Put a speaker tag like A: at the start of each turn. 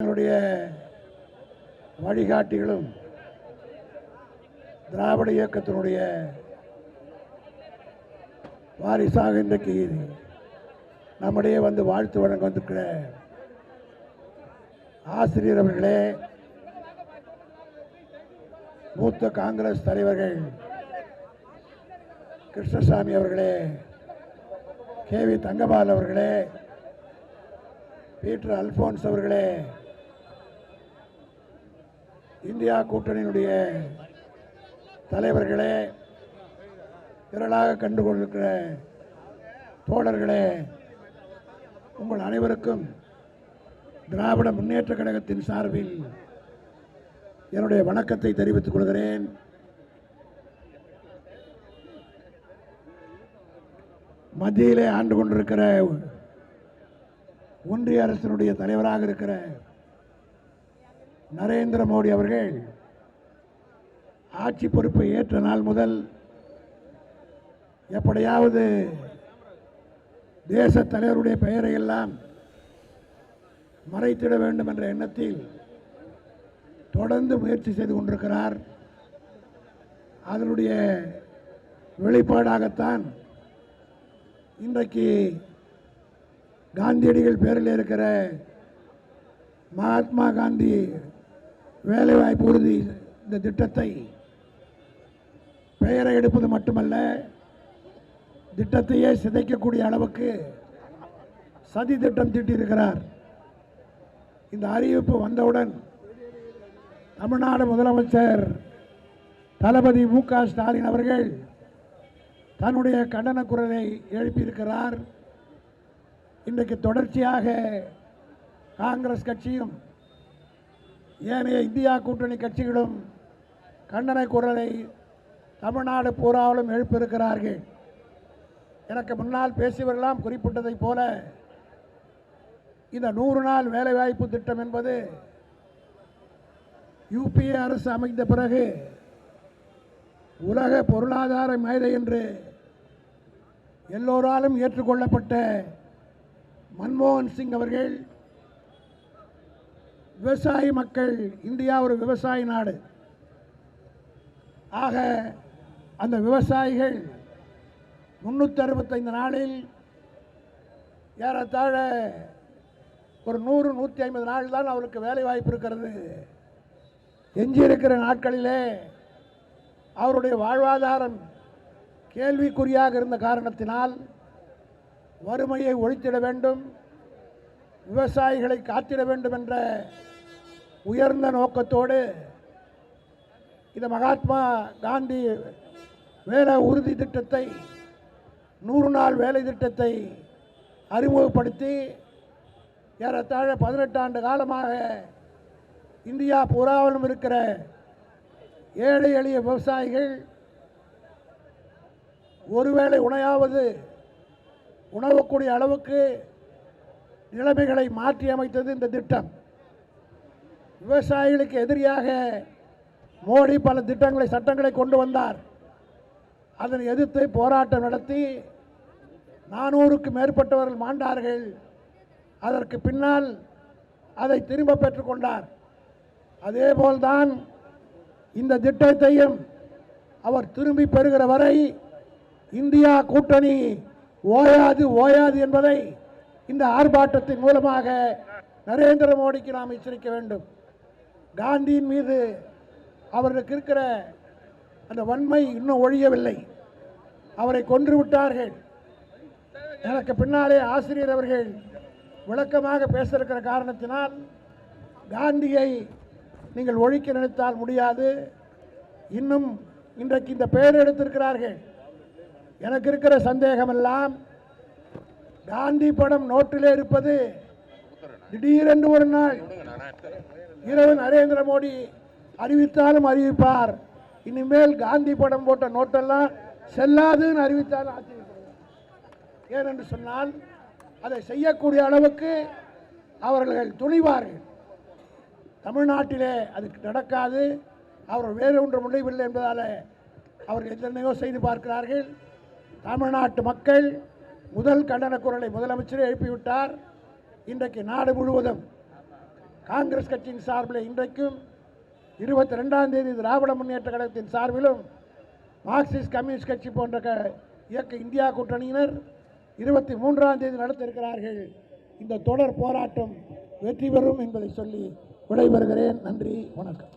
A: என்னுடைய வழிகாட்டிகளும் திராவிட இயக்கத்தினுடைய வாரிசாக இன்றைக்கு நம்முடைய வந்து வாழ்த்து வழங்க வந்திருக்கிற ஆசிரியர் அவர்களே மூத்த காங்கிரஸ் தலைவர்கள் கிருஷ்ணசாமி அவர்களே கே வி தங்கபால் அவர்களே பீட்டர் அல்போன்ஸ் அவர்களே இந்தியா கூட்டணியினுடைய தலைவர்களே திரளாக கண்டு கொண்டிருக்கிற தோழர்களே உங்கள் அனைவருக்கும் திராவிட முன்னேற்ற கழகத்தின் சார்பில் என்னுடைய வணக்கத்தை தெரிவித்துக் கொள்கிறேன். மத்தியிலே ஆண்டு கொண்டிருக்கிற ஒன்றிய அரசினுடைய தலைவராக இருக்கிற நரேந்திர மோடி அவர்கள் ஆட்சி பொறுப்பை ஏற்ற நாள் முதல் எப்படியாவது தேச தலைவருடைய பெயரை எல்லாம் மறைத்திட வேண்டும் என்ற எண்ணத்தில் தொடர்ந்து முயற்சி செய்து கொண்டிருக்கிறார். அதனுடைய வெளிப்பாடாகத்தான் இன்றைக்கு காந்தியடிகள் பேரில் இருக்கிற மகாத்மா காந்தி வேலைவாய்ப்பு உறுதி. இந்த திட்டத்தை பெயரை எடுப்பது மட்டுமல்ல திட்டத்தையே சிதைக்கக்கூடிய அளவுக்கு சதி திட்டம் தீட்டியிருக்கிறார். இந்த அறிவிப்பு வந்தவுடன் தமிழ்நாடு முதலமைச்சர் தளபதி மு க ஸ்டாலின் அவர்கள் தன்னுடைய கண்டன குரலை எழுப்பியிருக்கிறார். இன்றைக்கு தொடர்ச்சியாக காங்கிரஸ் கட்சியும் ஏனைய இந்தியா கூட்டணி கட்சிகளும் கண்டன குரலை தமிழ்நாடு பூராவிலும் எழுப்பியிருக்கிறார்கள். எனக்கு முன்னால் பேசியவர்களாம் குறிப்பிட்டதைப் போல இந்த நூறு நாள் வேலைவாய்ப்பு திட்டம் என்பது யூபிஏ அரசு அமைந்த பிறகு உலக பொருளாதார மேதை என்று எல்லோராலும் ஏற்றுக்கொள்ளப்பட்ட மன்மோகன் சிங் அவர்கள் விவசாய மக்கள் இந்தியா ஒரு விவசாய நாடு. ஆக அந்த விவசாயிகள் முன்னூற்றி அறுபத்தைந்து நாளில் ஏறத்தாழ ஒரு நூறு நூற்றி ஐம்பது நாள் தான் அவருக்கு வேலை வாய்ப்பு இருக்கிறது. எஞ்சியிருக்கிற நாட்களிலே அவருடைய வாழ்வாதாரம் கேள்விக்குறியாக இருந்த காரணத்தினால் வறுமையை ஒழித்திட வேண்டும். விவசாயிகளை காத்திட வேண்டும் என்ற உயர்ந்த நோக்கத்தோடு இந்த மகாத்மா காந்தி வேலை உறுதி திட்டத்தை நூறு நாள் வேலை திட்டத்தை அறிமுகப்படுத்தி ஏறத்தாழ பதினெட்டு ஆண்டு காலமாக இந்தியா பூராவிலும் இருக்கிற ஏழை எளிய விவசாயிகள் ஒருவேளை உணையாவது உணவக்கூடிய அளவுக்கு நிலைமைகளை மாற்றி அமைத்தது இந்த திட்டம். விவசாயிகளுக்கு எதிரியாக மோடி பல திட்டங்களை சட்டங்களை கொண்டு வந்தார். அதனை எதிர்த்து போராட்டம் நடத்தி நானூறுக்கு மேற்பட்டவர்கள் மாண்டார்கள். அதற்கு பின்னால் அதை திரும்ப பெற்றுக்கொண்டார் அதேபோல்தான் இந்த திட்டத்தையும் அவர் திரும்பி பெறுகிற வரை இந்தியா கூட்டணி ஓயாது ஓயாது என்பதை இந்த ஆர்ப்பாட்டத்தின் மூலமாக நரேந்திர மோடிக்கு நாம் எச்சரிக்க வேண்டும். காந்தியின் மீது அவர்களுக்கு இருக்கிற அந்த வன்மை இன்னும் ஒழியவில்லை. அவரை கொன்று விட்டார்கள். எனக்கு பின்னாலே ஆசிரியர் அவர்கள் விளக்கமாக பேசியிருக்கிற காரணத்தினால் காந்தியை நீங்கள் ஒழிக்க நினைத்தால் முடியாது. இன்னும் இன்றைக்கு இந்த பெயர் எடுத்திருக்கிறார்கள். எனக்கு இருக்கிற சந்தேகமெல்லாம் காந்தி படம் நோட்டிலே இருப்பது திடீரென்று ஒரு நாள் இரவு நரேந்திர மோடி அறிவித்தாலும் அறிவிப்பார். இனிமேல் காந்தி படம் போட்ட நோட்டெல்லாம் செல்லாதுன்னு அறிவித்தாலும் ஆச்சரியப்படுவார் ஏனென்று சொன்னால் அதை செய்யக்கூடிய அளவுக்கு அவர்கள் துணிவார்கள். தமிழ்நாட்டிலே அது நடக்காது. அவர் வேறு ஒன்று முடியவில்லை என்பதால் அவர்கள் எத்தனையோ செய்து பார்க்கிறார்கள். தமிழ்நாட்டு மக்கள் முதல் கண்டன குரலை முதலமைச்சரே எழுப்பிவிட்டார். இன்றைக்கு நாடு முழுவதும் காங்கிரஸ் கட்சியின் சார்பில் இன்றைக்கும் இருபத்தி ரெண்டாம் தேதி திராவிட முன்னேற்ற கழகத்தின் சார்பிலும் மார்க்சிஸ்ட் கம்யூனிஸ்ட் கட்சி போன்ற க இயக்க இந்தியா கூட்டணியினர் இருபத்தி மூன்றாம் தேதி நடத்த இருக்கிறார்கள் இந்த தொடர் போராட்டம் வெற்றி பெறும் என்பதை சொல்லி விடைபெறுகிறேன். நன்றி வணக்கம்.